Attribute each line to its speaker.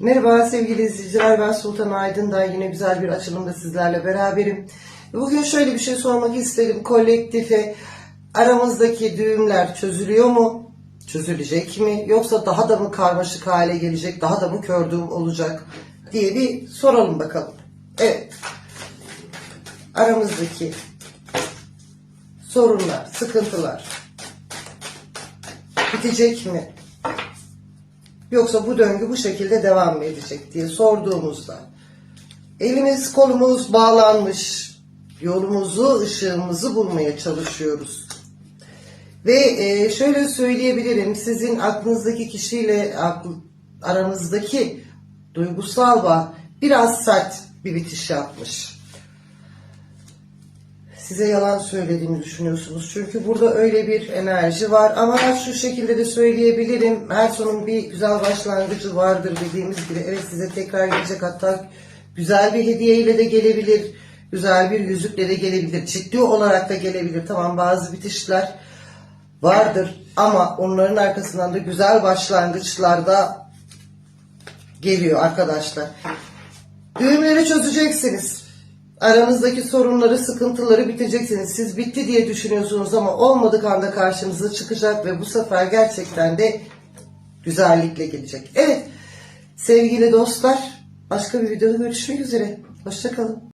Speaker 1: Merhaba sevgili izleyiciler ben Sultan Aydın'dan yine güzel bir açılımda sizlerle beraberim. Bugün şöyle bir şey sormak istedim. Kolektife aramızdaki düğümler çözülüyor mu? Çözülecek mi? Yoksa daha da mı karmaşık hale gelecek? Daha da mı kör düğüm olacak? diye bir soralım bakalım. Evet. Aramızdaki sorunlar, sıkıntılar bitecek mi? Yoksa bu döngü bu şekilde devam mı edecek diye sorduğumuzda elimiz kolumuz bağlanmış yolumuzu ışığımızı bulmaya çalışıyoruz. Ve e, şöyle söyleyebilirim sizin aklınızdaki kişiyle aranızdaki duygusal bağ biraz sert bir bitiş yapmış size yalan söylediğimi düşünüyorsunuz. Çünkü burada öyle bir enerji var. Ama şu şekilde de söyleyebilirim. Her sonun bir güzel başlangıcı vardır dediğimiz gibi. Evet size tekrar gelecek hatta güzel bir hediyeyle de gelebilir. Güzel bir yüzükle de gelebilir. Ciddi olarak da gelebilir. Tamam bazı bitişler vardır. Ama onların arkasından da güzel başlangıçlar da geliyor arkadaşlar. Düğümleri çözeceksiniz. Aranızdaki sorunları, sıkıntıları biteceksiniz. Siz bitti diye düşünüyorsunuz ama olmadık anda karşınıza çıkacak ve bu sefer gerçekten de güzellikle gelecek. Evet sevgili dostlar başka bir videoda görüşmek üzere. Hoşçakalın.